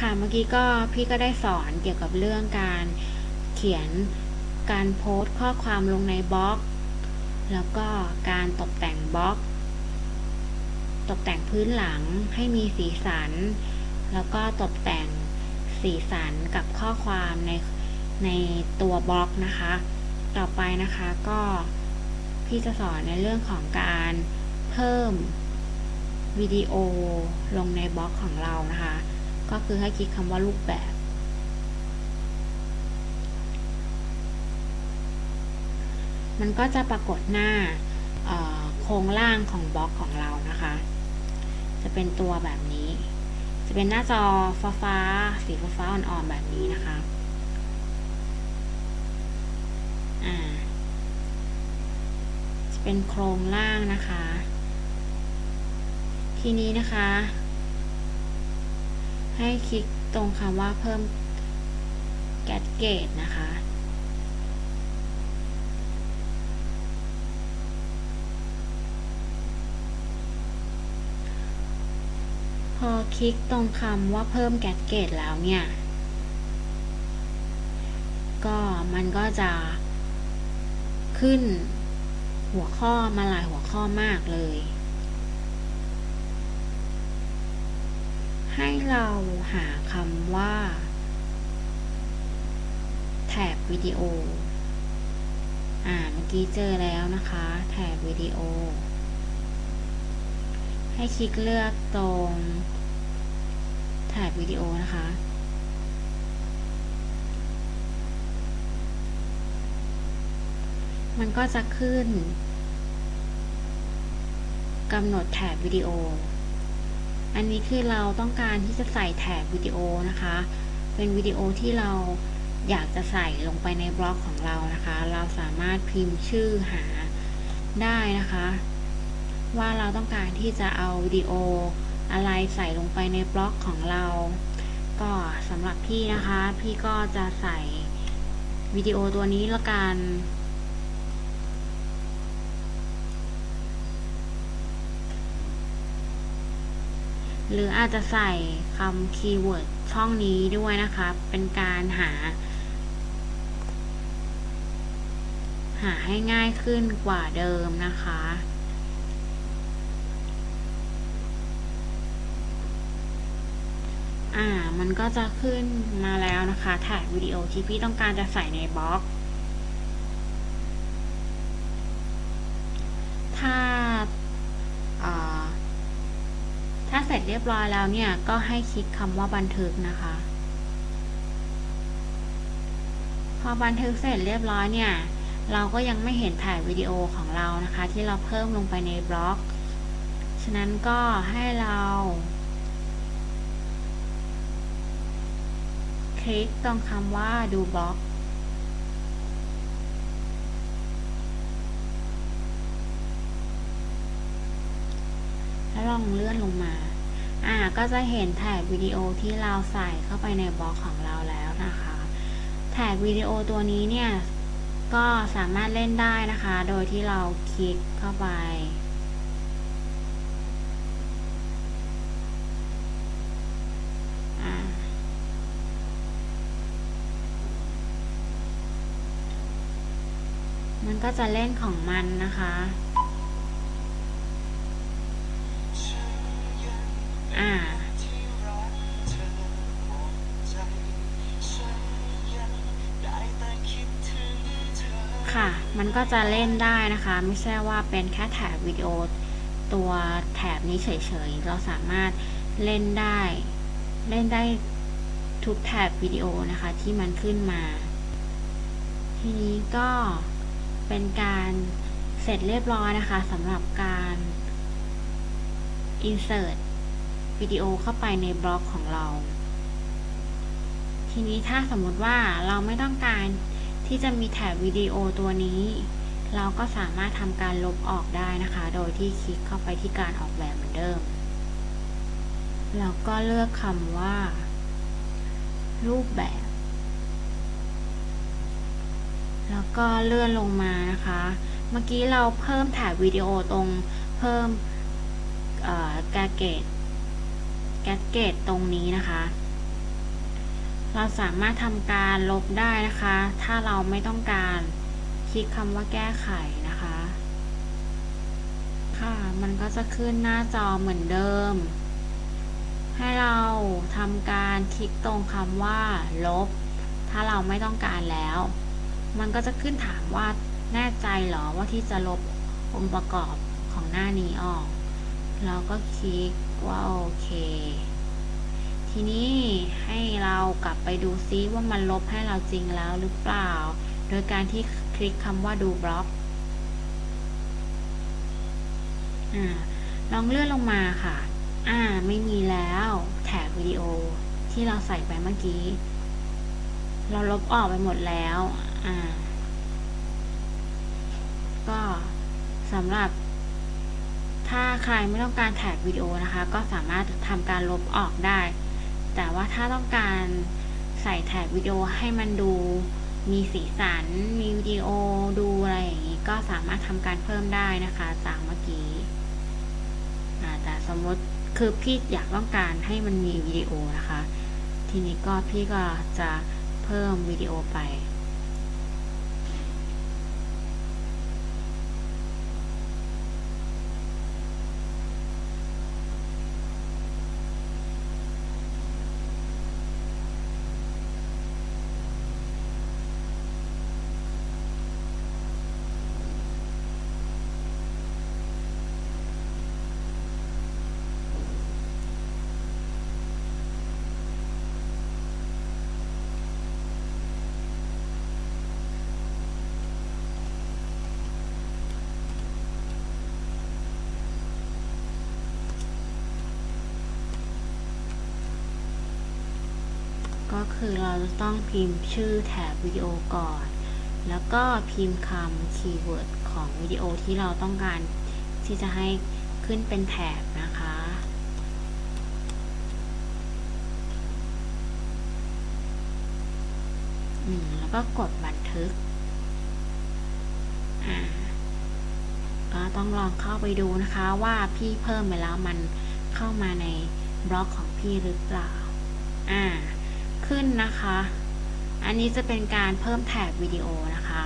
ค่ะเมื่อกี้ก็พี่ก็ได้สอนเกี่ยวกับเรื่องการเขียนการโพสต์ข้อความลงในบล็อก แล้วก็การตกแต่งบล็อก ตกแต่งพื้นหลังให้มีสีสัน แล้วก็ตกแต่งสีสันกับข้อความในในตัวบล็อกนะคะ ต่อไปนะคะก็พี่จะสอนในเรื่องของการเพิ่มวิดีโอลงในบล็อกของเรานะคะ ก็คือให้คลิกคำว่ารูปแบบ มันก็จะปรากฏหน้าโครงล่างของบล็อกของเรานะคะ จะเป็นตัวแบบนี้ จะเป็นหน้าจอฟ้าฟ้าสีฟ้าฟ้าอ่อนๆแบบนี้นะคะจะเป็นโครงล่างนะคะ ทีนี้นะคะ ให้คลิกตรงคำว่าเพิ่มแก d เกตนะคะ พอคลิกตรงคำว่าเพิ่มแก d เกตแล้วเนี่ย ก็มันก็จะขึ้นหัวข้อมาหลายหัวข้อมากเลย ให้เราหาคำว่า แถบวิดีโอ อ่า เมื่อกี้เจอแล้วนะคะ แถบวิดีโอ ให้คลิกเลือกตรง แถบวิดีโอนะคะมันก็จะขึ้นกำหนดแถบวิดีโอ อันนี้คือเราต้องการที่จะใส่แถบวิดีโอนะคะ เป็นวิดีโอที่เราอยากจะใส่ลงไปในบล็อกของเรานะคะ เราสามารถพิมพ์ชื่อหาได้นะคะ ว่าเราต้องการที่จะเอาวิดีโออะไรใส่ลงไปในบล็อกของเรา ก็สำหรับพี่นะคะ พี่ก็จะใส่วิดีโอตัวนี้ละกัน หรืออาจจะใส่คำคีย์เวิร์ดช่องนี้ด้วยนะคะ เป็นการหา หาให้ง่ายขึ้นกว่าเดิมนะคะอ่า มันก็จะขึ้นมาแล้วนะคะแท็กวิดีโอที่พี่ต้องการจะใส่ในบล็อก ถ้าถ้า เรียบร้อยแล้วเนี่ย ก็ให้คลิกคำว่าบันทึกนะคะ พอบันทึกเสร็จเรียบร้อยเนี่ย เราก็ยังไม่เห็นถ่ายวิดีโอของเรานะคะ ที่เราเพิ่มลงไปในบล็อก ฉะนั้นก็ให้เรา คลิกตรงคำว่าดูบล็อกแล้วลองเลื่อนลงมา อ่าก็จะเห็นแท็กวิดีโอที่เราใส่เข้าไปในบล็อกของเราแล้วนะคะแท็กวิดีโอตัวนี้เนี่ยก็สามารถเล่นได้นะคะ โดยที่เราคลิกเข้าไป มันก็จะเล่นของมันนะคะค่ะ มันก็จะเล่นได้นะคะ ไม่ใช่ว่าเป็นแค่แถบวิดีโอตัวแถบนี้เฉยๆ เราสามารถเล่นได้ เล่นได้ทุกแถบวิดีโอนะคะที่มันขึ้นมา ทีนี้ก็เป็นการเสร็จเรียบร้อยนะคะสำหรับการ insert วิดีโอเข้าไปในบล็อกของเรา ทีนี้ถ้าสมมติว่าเราไม่ต้องการ ที่จะมีแถบวิดีโอตัวนี้ เราก็สามารถทำการลบออกได้นะคะ โดยที่คลิกเข้าไปที่การออกแบบเหมือนเดิม แล้วก็เลือกคำว่า รูปแบบ แล้วก็เลื่อนลงมานะคะ เมื่อกี้เราเพิ่มแถบวิดีโอตรงเพิ่มแกเกตแกเกตตรงนี้นะคะ เราสามารถทำการลบได้นะคะ ถ้าเราไม่ต้องการคลิกคำว่าแก้ไขนะคะ ค่ะ มันก็จะขึ้นหน้าจอเหมือนเดิม ให้เราทำการคลิกตรงคำว่า ลบ ถ้าเราไม่ต้องการแล้ว มันก็จะขึ้นถามว่าแน่ใจเหรอว่าที่จะลบองค์ประกอบของหน้านี้ออก เราก็คลิกว่าโอเค ทีนี้ให้ เรากลับไปดูซิว่ามันลบให้เราจริงแล้วหรือเปล่า โดยการที่คลิกคำว่าดูบล็อกอ่าลองเลื่อนลงมาค่ะ อ่า ไม่มีแล้วแถบวิดีโอที่เราใส่ไปเมื่อกี้ เราลบออกไปหมดแล้ว อ่า ก็สำหรับ ถ้าใครไม่ต้องการแท็กวิดีโอนะคะ ก็สามารถทำการลบออกได้ แต่ว่าถ้าต้องการใส่แท็กวิดีโอให้มันดูมีสีสัน มีวิดีโอดูอะไรอย่างนี้ ก็สามารถทำการเพิ่มได้นะคะจากเมื่อกี้แต่สมมติคือพี่อยากต้องการให้มันมีวิดีโอนะคะ ทีนี้ก็พี่ก็จะเพิ่มวิดีโอไป ก็คือเราจะต้องพิมพ์ชื่อแถบวิดีโอก่อน แล้วก็พิมพ์คำคีย์เวิร์ดของวิดีโอที่เราต้องการที่จะให้ขึ้นเป็นแถบนะคะแล้วก็กดบันทึก ก็ต้องลองเข้าไปดูนะคะว่าพี่เพิ่มไปแล้วมันเข้ามาในบล็อกของพี่หรือเปล่า อ่า ขึ้นนะคะ อันนี้จะเป็นการเพิ่มแท็กวิดีโอนะคะ